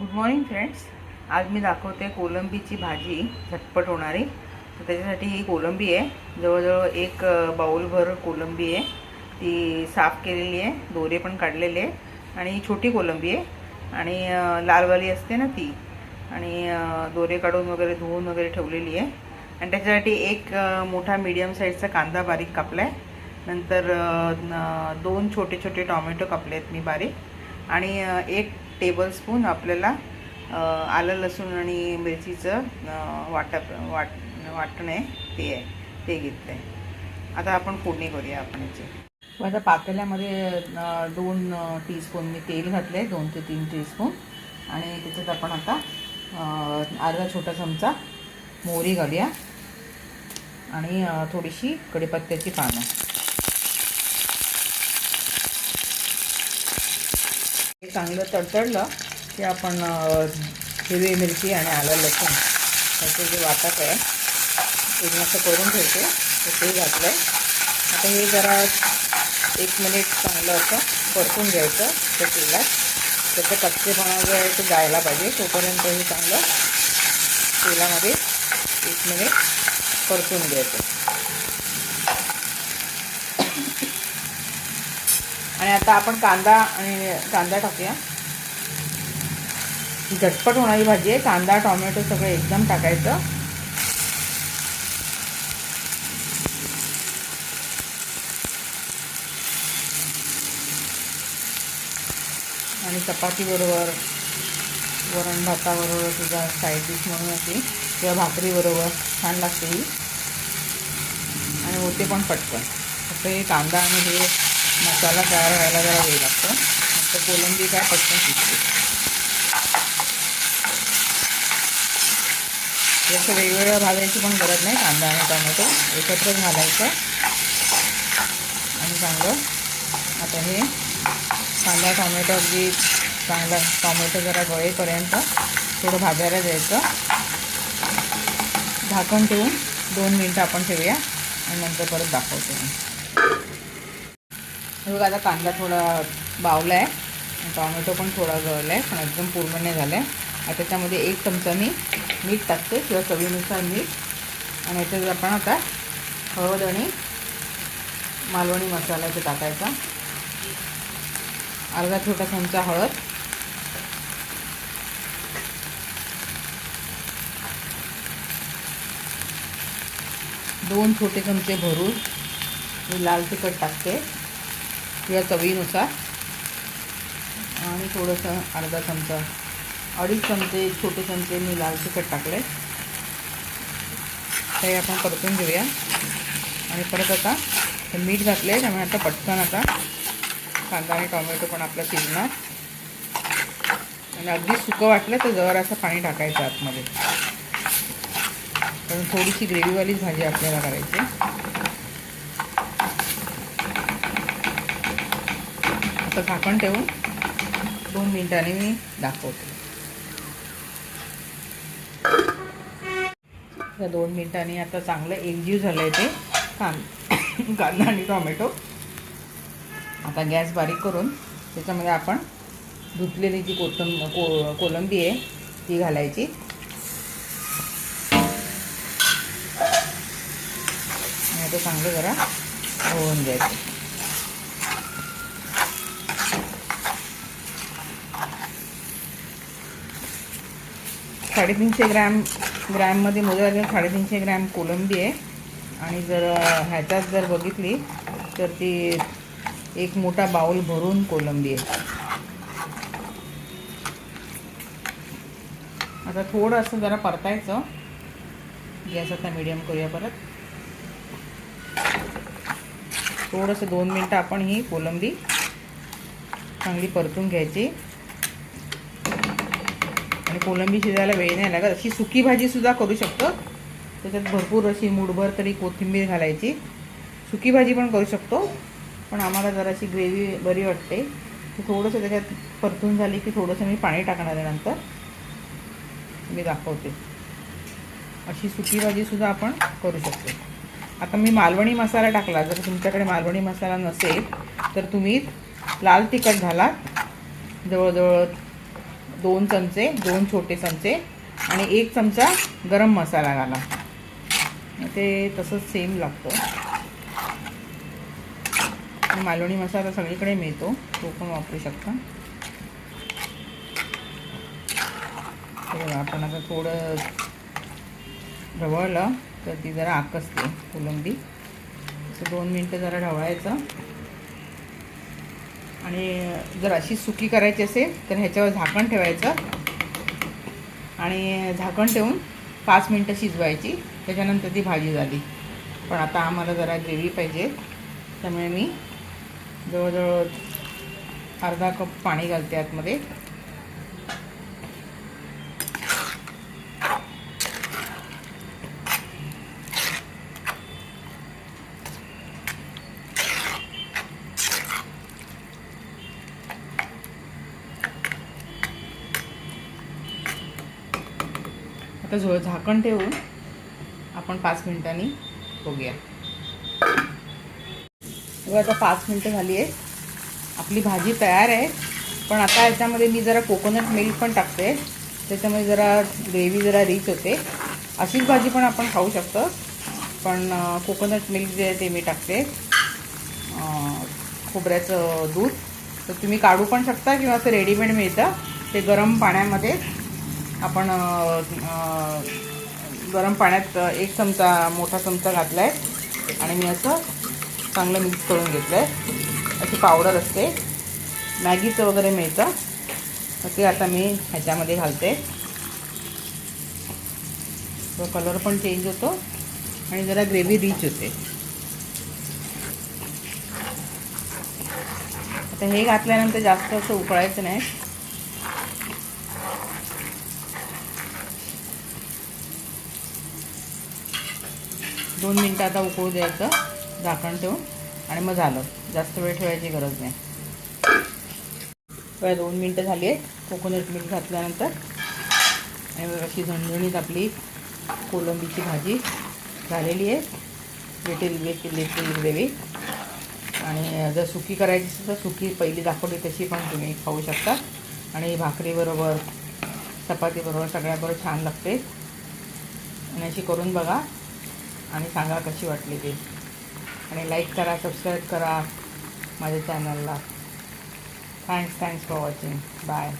Good morning friends आज मी दाखवते कोलंबीची भाजी. झटपट होणारी. तर त्याच्यासाठी ही कोलंबी आहे. जवळजवळ एक बाऊलभर कोलंबी आहे. ती साफ केलेली आहे. दोरे पण काढलेले आहे आणि छोटी कोलंबी आहे. आणि लालवाली असते ना ती. आणि दोरे काढून वगैरे धुवून वगैरे ठेवलेली आहे. आणि त्याच्यासाठी एक मोठा मीडियम साईजचा कांदा बारीक कापला आहे नंतर दोन छोटे छोटे टॉमॅटो कापले आहेत मी बारीक. आणि एक टेबलस्पून आपल्याला आलं लसूण आणि मिरचीचं वाटप वाट वाटणं आहे ते आहे ते घेतलं आहे आता आपण फोडणी करूया आपण याची. मग आता पातेल्यामध्ये दोन टीस्पून मी तेल घातलं आहे दोन ते तीन टीस्पून आणि त्याच्यात आपण आता अर्धा छोटा चमचा मोहरी घालूया. आणि थोडीशी कढीपत्त्याची पानं. चांगलं तडतडलं की आपण हिरवी मिरची आणि आलं लसूण. त्याचं जे वाटप आहे ते मी असं करून ठेवते. तर ते घातलं आहे आता हे जरा एक मिनिट चांगलं असं परतून घ्यायचं त्या तेलात. त्याचं कच्चेपणा जो आहे तो जायला पाहिजे. तोपर्यंत हे चांगलं तेलामध्ये एक मिनिट परतून घ्यायचं. आणि आता आपण कांदा आणि कांदा टाकूया. झटपट होणारी भाजी आहे. कांदा टोमॅटो सगळं एकदम टाकायचं. आणि चपातीबरोबर वरण भाताबरोबर तुझा साईड डिश म्हणून अशी किंवा भाकरीबरोबर छान लागते ही. आणि होते पण पटकन. फक्त हे कांदा आणि हे मसाला तयार व्हायला जरा वेळ लागतो. नंतर कोलंबी काय पटकन शिजते. हे असं वेगवेगळं भाजायची पण गरज नाही कांदा आणि टोमॅटो एकत्रच घालायचं. आणि चांगलं आता हे कांदा टोमॅटो अगदी चांगला टोमॅटो जरा गळेपर्यंत थोडं भाजायला द्यायचं. झाकण ठेवून दोन मिनटं आपण ठेवूया आणि नंतर परत दाखवतो. मी बघा आता कांदा थोडा बावला आहे टॉमॅटो टोमॅटो पण थोडा गळला आहे पण एकदम पूर्ण नाही झाला आहे आता त्याच्यामध्ये एक चमचा मी मीठ टाकते किंवा चवीनुसार मीठ. आणि याच्यात आपण आता हळद आणि मालवणी मसाला इथे टाकायचा. अर्धा छोटा चमचा हळद. दोन छोटे चमचे भरून मी लाल तिखट टाकते. किंवा चवीनुसार. आणि थोडंसं अर्धा चमचा अडीच चमचे छोटे चमचे मी लाल तिखट टाकले. ते आपण परतून घेऊया. आणि परत आता हे मीठ घातले त्यामुळे आता पटकन आता कांदा आणि टोमॅटो पण आपला शिजणार. आणि अगदी सुकं वाटलं तर जवळ असं पाणी टाकायचं आतमध्ये. कारण थोडीशी ग्रेव्हीवालीच भाजी आपल्याला करायची थोडंसं झाकण ठेवून दोन मिनिटांनी मी दाखवते. त्या दोन मिनिटांनी आता चांगलं एकजीव झालं आहे ते कां कांदा आणि टोमॅटो. आता गॅस बारीक करून त्याच्यामध्ये आपण धुतलेली जी कोथंब को कोलंबी आहे ती घालायची. आणि आता चांगलं जरा होऊन द्यायचं साडेतीनशे ग्रॅम ग्रॅममध्ये मोजायला लागेल साडेतीनशे ग्रॅम कोलंबी आहे. आणि जर ह्याच्यात जर बघितली तर ती एक मोठा बाऊल भरून कोलंबी आहे. आता थोडंसं जरा परतायचं. गॅस आता मिडियम करूया परत. थोडंसं दोन मिनटं आपण ही कोलंबी चांगली परतून घ्यायची. आणि कोलंबी शिजायला वेळ नाही लागत. अशी सुकी भाजीसुद्धा करू शकतो. त्याच्यात भरपूर अशी मुठभर तरी कोथिंबीर घालायची. सुकी भाजी पण करू शकतो. पण आम्हाला जराशी ग्रेव्ही बरी वाटते. थोडंसं त्याच्यात परतून झाली की थोडंसं मी पाणी टाकणार आहे नंतर. मी दाखवते. अशी सुकी भाजीसुद्धा आपण करू शकतो. आता मी मालवणी मसाला टाकला. जर तुमच्याकडे मालवणी मसाला नसेल तर तुम्ही लाल तिखट घाला. जवळजवळ दोन चमचे दोन छोटे चमचे आणि एक चमचा गरम मसाला घाला. ते तसंच सेम लागतं. मालवणी मसाला सगळीकडे मिळतो तो पण वापरू शकता. आपण आता थोडं ढवळलं तर ती जरा आकसते कोलंबी असं दोन मिनटं जरा ढवळायचं. आणि जर अशी सुकी करायची असेल तर ह्याच्यावर झाकण ठेवायचं. आणि झाकण ठेवून पाच मिनटं शिजवायची. त्याच्यानंतर ती भाजी झाली. पण आता आम्हाला जरा ग्रेव्ही पाहिजे. त्यामुळे मी जवळजवळ अर्धा कप पाणी घालते आतमध्ये. आता झो झाकण ठेवून आपण पाच मिनिटांनी बघूया. बघा आता पाच मिनटं झाली आहे आपली भाजी तयार आहे. पण आता याच्यामध्ये मी जरा कोकोनट मिल्क पण टाकते. त्याच्यामुळे जरा ग्रेव्ही जरा रिच होते. अशीच भाजी पण आपण खाऊ शकतो. पण कोकोनट मिल्क जे आहे ते मी टाकते. खोबऱ्याचं दूध. तर तुम्ही काढू पण शकता किंवा असं रेडीमेड मिळतं. ते गरम पाण्यामध्ये आपण गरम पाण्यात एक चमचा मोठा चमचा घातला आहे आणि मी असं चांगलं मिक्स करून घेतलं आहे अशी पावडर असते. मॅगीचं वगैरे मिळतं. ते आता मी ह्याच्यामध्ये घालते. तो कलर पण चेंज होतो. आणि जरा ग्रेव्ही रिच होते. आता हे घातल्यानंतर जास्त असं उकळायचं नाही. दोन मिनटं आता उकळू द्यायचं झाकण ठेवून आणि मग झालं. जास्त वेळ ठेवायची गरज नाही. बघा दोन मिनटं झाली आहेत. कोकोनट मिल्क घातल्यानंतर आणि अशी झणझणीत आपली कोलंबीची भाजी झालेली आहे. वेटेल वेटेल लेटेल ग्रेव्ही. आणि जर सुकी करायची असेल तर सुकी पहिली दाखवली तशी पण तुम्ही खाऊ शकता. आणि भाकरीबरोबर चपातीबरोबर सगळ्याबरोबर छान लागते. आणि अशी करून बघा आणि सांगा कशी वाटली ती. आणि लाईक करा सबस्क्राईब करा माझ्या चॅनलला thanks thanks for watching bye